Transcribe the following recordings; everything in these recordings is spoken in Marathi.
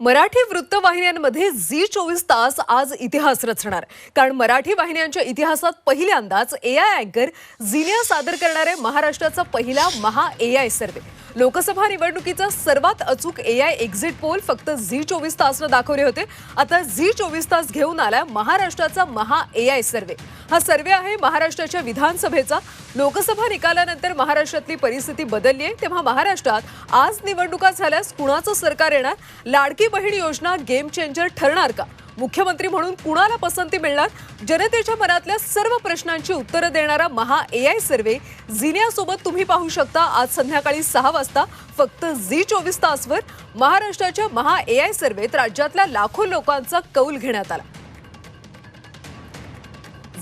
मराठी वृत्तवाहिन्यांमध्ये झी चोवीस तास आज इतिहास रचणार. कारण मराठी वाहिन्यांच्या इतिहासात पहिल्यांदाच ए आय अँकर झीने सादर करणारे महाराष्ट्राचा पहिला महा ए आय सर्वे लोकसभा निवडणुकीचा सर्वात अचूक ए आय एक्झिट पोल फक्त झी चोवीस तासनं दाखवले होते. आता झी चोवीस तास घेऊन आला महाराष्ट्राचा महा ए आय सर्वे हा सर्वे आहे महाराष्ट्राच्या विधानसभेचा. लोकसभा निकालानंतर महाराष्ट्रातली परिस्थिती बदलली आहे. तेव्हा महाराष्ट्रात आज निवडणुका झाल्यास कुणाचं सरकार येणार? लाडकी बहीण योजना गेम चेंजर ठरणार का? मुख्यमंत्री म्हणून कुणाला पसंती मिळणार? जनतेच्या मनातल्या सर्व प्रश्नांची उत्तरं देणारा महा ए आय सर्वे झिनियासोबत तुम्ही पाहू शकता. आज संध्याकाळी सहा वाजता फक्त झी चोवीस तासवर महाराष्ट्राच्या महा ए आय सर्वेत राज्यातल्या लाखो लोकांचा कौल घेण्यात आला.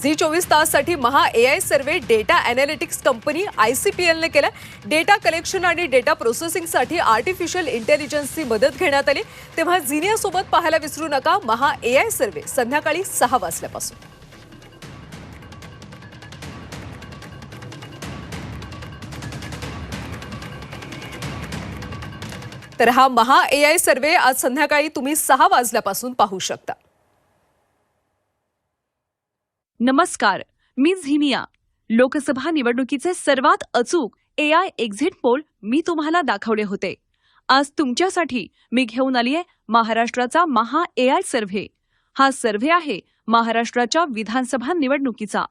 झी चोवीस ताससाठी महा A I survey data analytics company I C P एलने केला. डेटा कलेक्शन आणि डेटा प्रोसेसिंगसाठी आर्टिफिशियल इंटेलिजन्सची मदत घेण्यात आली. तेव्हा झिनियासोबत पाहायला विसरू नका. महा ए आय सर्वे. संध्याकाळी सहा वाजल्यापासून. तर हा महा ए आय सर्वे आज संध्याकाळी तुम्ही सहा वाजल्यापासून पाहू शकता. नमस्कार मी झिनिया. लोकसभा निवडणुकीचे सर्वात अचूक ए आय एक्झिट पोल मी तुम्हाला दाखवले होते. आज तुमच्यासाठी मी घेऊन आली आहे महाराष्ट्राचा महा ए आय सर्व्हे हा सर्व्हे आहे महाराष्ट्राच्या विधानसभा निवडणुकीचा.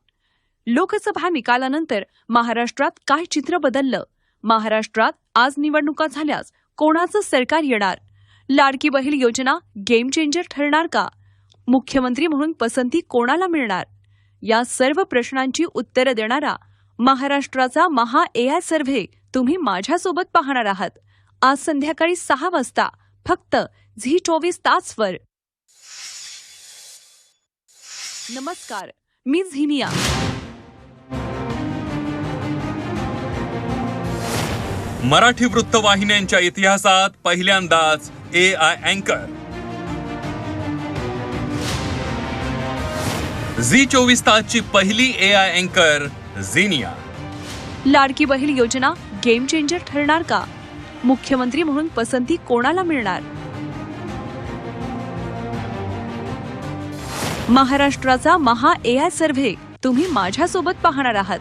लोकसभा निकालानंतर महाराष्ट्रात काय चित्र बदललं? महाराष्ट्रात आज निवडणुका झाल्यास कोणाचं सरकार येणार? लाडकी बहीण योजना गेम चेंजर ठरणार का? मुख्यमंत्री म्हणून पसंती कोणाला मिळणार? या सर्व प्रश्नांची उत्तरं देणारा महाराष्ट्राचा महा ए आय सर्व्हे तुम्ही माझ्यासोबत पाहणार आहात. आज संध्याकाळी सहा वाजता फक्त झी चोवीस तासवर. नमस्कार मी झिनिया. मराठी वृत्तवाहिन्यांच्या इतिहासात पहिल्यांदाच ए आय अँकर झी चोवीस तासची पहिली ए आय अँकर झिनिया लाडकी बहीण योजना गेम चेंजर ठरणार का? मुख्यमंत्री म्हणून पसंती कोणाला मिळणार? महाराष्ट्राचा महा ए आय सर्व्हे तुम्ही माझ्यासोबत पाहणार आहात.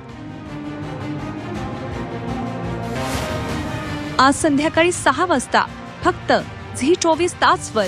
आज संध्याकाळी सहा वाजता फक्त झी चोवीस तासवर.